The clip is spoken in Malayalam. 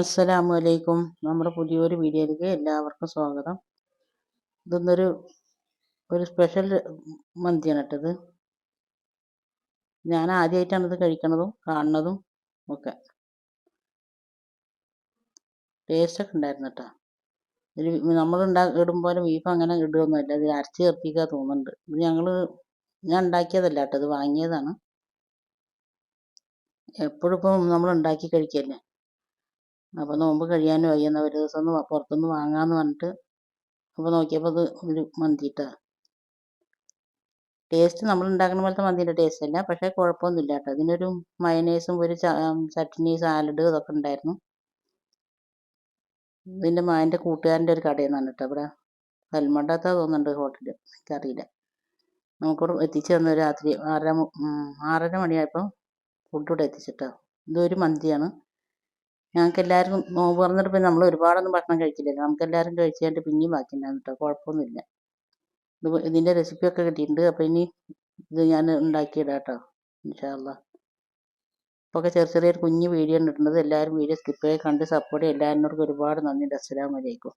അസ്സലാമു അലൈക്കും നമ്മുടെ പുതിയൊരു വീഡിയോയിലേക്ക് എല്ലാവർക്കും സ്വാഗതം. ഇതൊന്നൊരു ഒരു സ്പെഷ്യൽ മന്തിയാണ് ഇട്ടത് ഞാൻ ആദ്യമായിട്ടാണ് ഇത് കഴിക്കണതും കാണുന്നതും ഒക്കെ. ടേസ്റ്റൊക്കെ ഉണ്ടായിരുന്നു കേട്ടോ ഇതിൽ നമ്മൾ ഉണ്ടാ ഇടും പോലെ ബീഫ് അങ്ങനെ ഇടുകയൊന്നുമില്ല ഇത് അരച്ച് ചേർപ്പിക്കാൻ തോന്നുന്നുണ്ട്. ഇത് ഞങ്ങൾ ഞാൻ ഉണ്ടാക്കിയതല്ല കേട്ടോ ഇത് വാങ്ങിയതാണ്. എപ്പോഴും ഇപ്പം നമ്മൾ ഉണ്ടാക്കി കഴിക്കല്ലേ? അപ്പോൾ നോമ്പ് കഴിയാനും ആയി എന്നാൽ ഒരു ദിവസം ഒന്ന് പുറത്തുനിന്ന് വാങ്ങാമെന്ന് പറഞ്ഞിട്ട് അപ്പോൾ നോക്കിയപ്പോൾ അത് ഒരു മന്തിട്ടാ ടേസ്റ്റ് നമ്മൾ ഉണ്ടാക്കുന്ന പോലത്തെ മന്തിന്റെ ടേസ്റ്റ് അല്ല. പക്ഷേ കുഴപ്പമൊന്നുമില്ല കേട്ടോ. അതിനൊരു മയനൈസും ഒരു ചട്നി സാലഡ് ഇതൊക്കെ ഉണ്ടായിരുന്നു. ഇതിന്റെ മായന്റെ കൂട്ടുകാരന്റെ ഒരു കടയിൽ നിന്നാണ് കേട്ടോ. ഇവിടെ കൽമണ്ടത്താ തോന്നുന്നുണ്ട് ഹോട്ടൽ എനിക്കറിയില്ല. നമുക്കിവിടെ എത്തിച്ചു തന്നു രാത്രി ആറര ആറര മണിയായപ്പോൾ ഫുഡ് ഇവിടെ എത്തിച്ചിട്ടോ. ഇതൊരു മന്തിയാണ്. ഞങ്ങൾക്ക് എല്ലാവർക്കും നോമ്പ് തുറന്നിട്ട് പിന്നെ നമ്മൾ ഒരുപാടൊന്നും ഭക്ഷണം കഴിക്കില്ലല്ലോ. നമുക്ക് എല്ലാവരും കഴിച്ചിട്ട് പിന്നെയും ബാക്കിയുണ്ടാകും കേട്ടോ കുഴപ്പമൊന്നുമില്ല ഇത് ഇതിന്റെ റെസിപ്പിയൊക്കെ കിട്ടിയിട്ടുണ്ട്. അപ്പോൾ ഇനി ഇത് ഞാൻ ഉണ്ടാക്കിയിടാം കേട്ടോ ഇൻഷാല്ല ഇപ്പോൾ ഒക്കെ ചെറിയ ചെറിയൊരു കുഞ്ഞ് വീഡിയോ ഇട്ടിട്ടുണ്ട് എല്ലാവരും വീഡിയോ സ്കിപ്പ് ചെയ്ത് കണ്ട് സപ്പോർട്ട് എല്ലാവരോടും ഒരുപാട് നന്ദി. അസ്സലാമു അലൈക്കും.